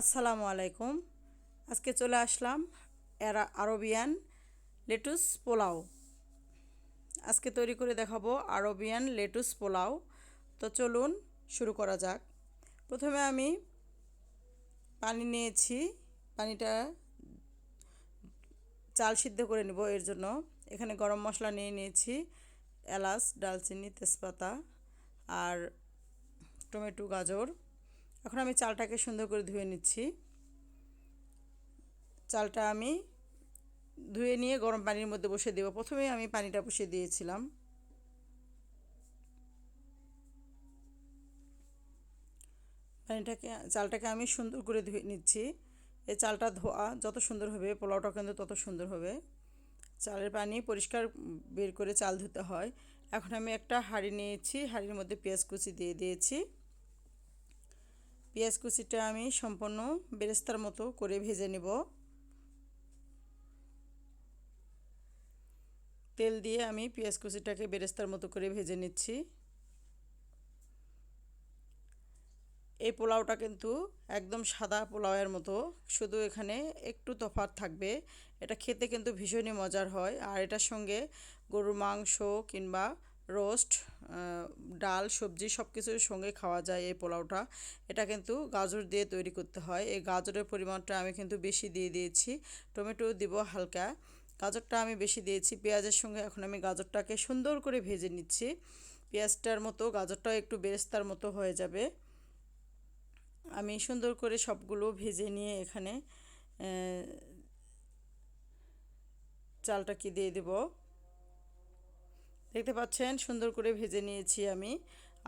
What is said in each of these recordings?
আসসালামু আলাইকুম। আজকে চলে আসলাম এরা আরবিয়ান লেটুস পোলাও। আজকে তৈরি করে দেখাবো আরবিয়ান লেটুস পোলাও। তো চলুন শুরু করা যাক। প্রথমে আমি পানি নিয়েছি। পানিটা চাল সিদ্ধ করে নেব এর জন্য। এখানে গরম মশলা নিয়ে নিয়েছি, এলাচ, ডালচিনি, তেজপাতা আর টমেটো, গাজর। এখন আমি চালটাকে সুন্দর করে ধুয়ে নিচ্ছি। চালটা আমি ধুয়ে নিয়ে গরম পানির মধ্যে বসে দেবো। প্রথমে আমি পানিটা বসিয়ে দিয়েছিলাম। পানিটাকে, চালটাকে আমি সুন্দর করে ধুয়ে নিচ্ছি। এই চালটা ধোয়া যত সুন্দর হবে পোলাওটা কিন্তু তত সুন্দর হবে। চালের পানি পরিষ্কার বের করে চাল ধুতে হয়। এখন আমি একটা হাঁড়ি নিয়েছি, হাঁড়ির মধ্যে পেঁয়াজ কুচি দিয়ে দিয়েছি। পেঁয়াজ কুচিটা আমি সম্পূর্ণ বেরেস্তার মতো করে ভেজে নেব। তেল দিয়ে আমি পেঁয়াজ কুচিটাকে বেরেস্তার মতো করে ভেজে নিচ্ছি। এই পোলাওটা কিন্তু একদম সাদা পোলাওয়ের মতো, শুধু এখানে একটু তফাৎ থাকবে। এটা খেতে কিন্তু ভীষণই মজার হয়, আর এটার সঙ্গে গরুর মাংস কিংবা রোস্ট ডাল, সবজি সব কিছুর সঙ্গে খাওয়া যায় এই পোলাওটা। এটা কিন্তু গাজর দিয়ে তৈরি করতে হয়। এই গাজরের পরিমাণটা আমি কিন্তু বেশি দিয়ে দিয়েছি। টমেটো দিব হালকা। গাজরটা আমি বেশি দিয়েছি। পেঁয়াজের সঙ্গে এখন আমি গাজরটাকে সুন্দর করে ভেজে নিচ্ছি। পেঁয়াজটার মতো, গাজরটাও একটু বেরেস্তার মতো হয়ে যাবে। আমি সুন্দর করে সবগুলো ভেজে নিয়ে এখানে চালটা চালটাকে দিয়ে দেবো? দেখতে পাচ্ছেন, সুন্দর করে ভেজে নিয়েছি আমি।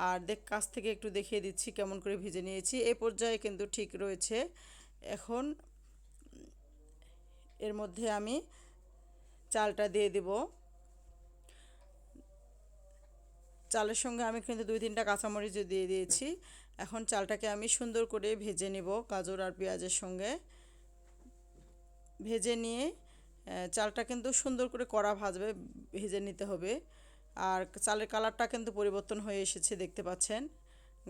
আর দেখ, কাছ থেকে একটু দেখিয়ে দিচ্ছি কেমন করে ভেজে নিয়েছি। এ পর্যায়ে কিন্তু ঠিক রয়েছে। এখন এর মধ্যে আমি চালটা দিয়ে দেব। চালের সঙ্গে আমি কিন্তু দুই তিনটা কাঁচামরিচ দিয়ে দিয়েছি। এখন চালটাকে আমি সুন্দর করে ভেজে নেব গাজর আর পেঁয়াজের সঙ্গে। ভেজে নিয়ে চালটা কিন্তু সুন্দর করে কড়া ভাজবে, ভেজে নিতে হবে। আর চালের কালারটা কিন্তু পরিবর্তন হয়ে এসেছে, দেখতে পাচ্ছেন।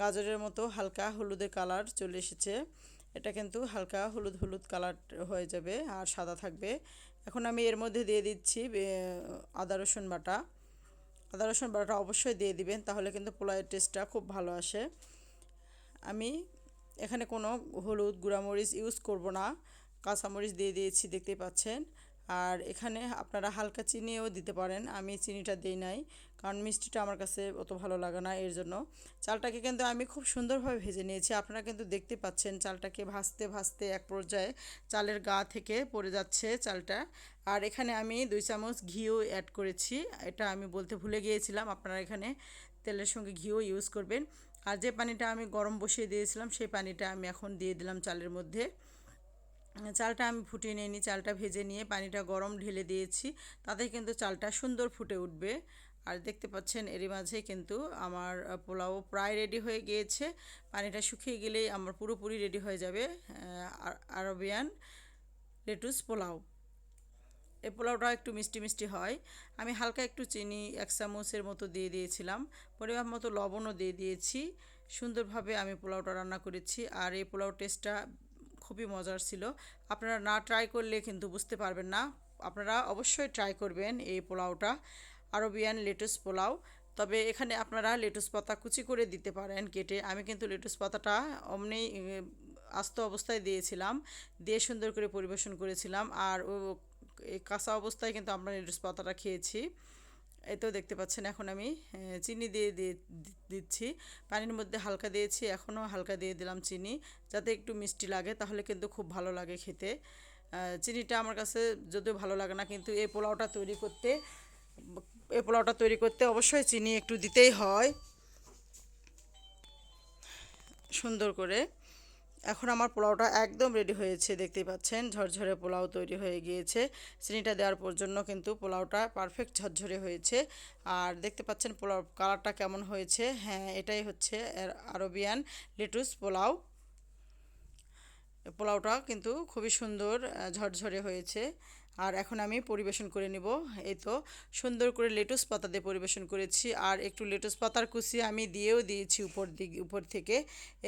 গাজরের মতো হালকা হলুদের কালার চলে এসেছে। এটা কিন্তু হালকা হলুদ হলুদ কালার হয়ে যাবে আর সাদা থাকবে। এখন আমি এর মধ্যে দিয়ে দিচ্ছি আদা রসুন বাটা। আদা রসুন বাটাটা অবশ্যই দিয়ে দিবেন, তাহলে কিন্তু পোলাওয়ের টেস্টটা খুব ভালো আসে। আমি এখানে কোনো হলুদ, গুঁড়ামরিচ ইউজ করব না। কাঁচামরিচ দিয়ে দিয়েছি দেখতে পাচ্ছেন। আর এখানে আপনারা হালকা চিনিও দিতে পারেন। আমি চিনিটা দিই নাই, কারণ মিষ্টিটা আমার কাছে অত ভালো লাগে না এর জন্য। চালটাকে কিন্তু আমি খুব সুন্দরভাবে ভেজে নিয়েছি। আপনারা কিন্তু দেখতে পাচ্ছেন চালটাকে ভাজতে ভাজতে এক পর্যায়ে চালের গা থেকে পড়ে যাচ্ছে চালটা। আর এখানে আমি দুই চামচ ঘিও অ্যাড করেছি। এটা আমি বলতে ভুলে গিয়েছিলাম, আপনারা এখানে তেলের সঙ্গে ঘিও ইউজ করবেন। আর যে পানিটা আমি গরম বসিয়ে দিয়েছিলাম, সেই পানিটা আমি এখন দিয়ে দিলাম চালের মধ্যে। চালটা আমি ফুটিয়ে নিয়ে চালটা ভেজে নিয়ে পানিটা গরম ঢেলে দিয়েছি তাতে কিন্তু চালটা সুন্দর ফুটে উঠবে। আর দেখতে পাচ্ছেন, এরই মাঝে কিন্তু আমার পোলাও প্রায় রেডি হয়ে গিয়েছে। পানিটা শুকিয়ে গেলেই আমার পুরোপুরি রেডি হয়ে যাবে আরবিয়ান লেটুস পোলাও। এই পোলাওটা একটু মিষ্টি মিষ্টি হয়। আমি হালকা একটু চিনি, এক চামচের মতো দিয়ে দিয়েছিলাম, পরিমাণ মতো লবণও দিয়ে দিয়েছি। সুন্দরভাবে আমি পোলাওটা রান্না করেছি, আর এই পোলাও টেস্টটা খুবই মজার ছিল। আপনারা না ট্রাই করলে কিন্তু বুঝতে পারবেন না। আপনারা অবশ্যই ট্রাই করবেন এই পোলাওটা। Arabian lettuce pulao. তবে এখানে আপনারা লেটুস পাতা কুচি করে দিতে পারেন কেটে। আমি কিন্তু লেটুস পাতাটা অমনি আস্ত অবস্থায় দিয়েছিলাম। দিয়ে সুন্দর করে পরিবেশন করেছিলাম। আর ও কাঁচা অবস্থায় কিন্তু আমরা লেটুস পাতাটা খেয়েছি। এতেও দেখতে পাচ্ছেন এখন আমি চিনি দিয়ে দিয়ে দিচ্ছি। পানির মধ্যে হালকা দিয়েছি, এখনও হালকা দিয়ে দিলাম চিনি। যাতে একটু মিষ্টি লাগে, তাহলে কিন্তু খুব ভালো লাগে খেতে। চিনিটা আমার কাছে যদিও ভালো লাগে না, কিন্তু এই পোলাওটা তৈরি করতে, এই পোলাওটা তৈরি করতে অবশ্যই চিনি একটু দিতেই হয়। সুন্দর করে এখন আমার পোলাওটা একদম রেডি হয়েছে, দেখতেই পাচ্ছেন। ঝরঝরে পোলাও তৈরি হয়ে গিয়েছে। চিনিটা দেওয়ার পর জন্য কিন্তু পোলাওটা পারফেক্ট ঝরঝরে হয়েছে। আর দেখতে পাচ্ছেন পোলাও কালারটা কেমন হয়েছে? হ্যাঁ এটাই হচ্ছে আরবিয়ান লেটুস পোলাও। পোলাওটা কিন্তু খুবই সুন্দর ঝরঝরে হয়েছে। আর এখন আমি পরিবেশন করে নিব। এই তো, সুন্দর করে লেটুস পাতা দিয়ে পরিবেশন করেছি। আর একটু লেটুস পাতার কুচি আমি দিয়েও দিয়েছি উপর দিক, উপর থেকে।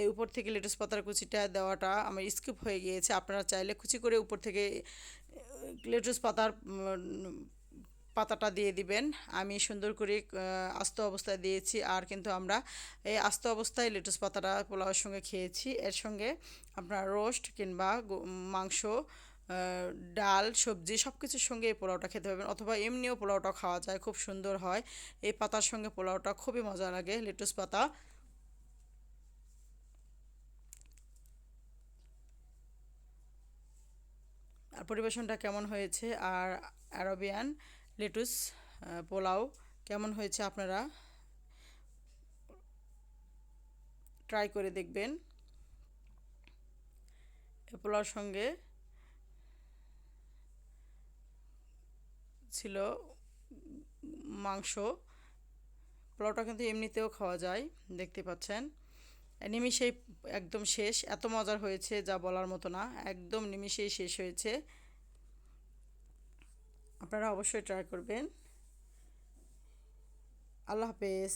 এই উপর থেকে লেটুস পাতার কুচিটা দেওয়াটা আমার স্কিপ হয়ে গিয়েছে। আপনারা চাইলে কুচি করে উপর থেকে লেটুস পাতার পাতাটা দিয়ে দিবেন। আমি সুন্দর করে আস্ত অবস্থায় দিয়েছি। আর কিন্তু আমরা এই আস্ত অবস্থায় লেটুস পাতাটা পোলাওয়ের সঙ্গে খেয়েছি। এর সঙ্গে আপনার রোস্ট কিংবা মাংস ডাল, সবজি সব কিছুর সঙ্গে এই পোলাওটা খেতে পারবেন। অথবা এমনিও পোলাওটা খাওয়া যায়, খুব সুন্দর হয়। এই পাতার সঙ্গে পোলাওটা খুবই মজা লাগে, লেটুস পাতা। আর পরিবেশনটা কেমন হয়েছে? আর অ্যারোবিয়ান লেটুস পোলাও, কেমন হয়েছে আপনারা? ট্রাই করে দেখবেন। পোলাওর সঙ্গে ছিল মাংস। পোলাওটা কিন্তু এমনিতেও খাওয়া যায়, দেখতে পাচ্ছেন। নিমিষেই একদম শেষ, এত মজার হয়েছে যা বলার মতো না, একদম নিমিষেই শেষ হয়েছে। আপনারা অবশ্যই ট্রাই করবেন। আল্লাহ হাফেজ।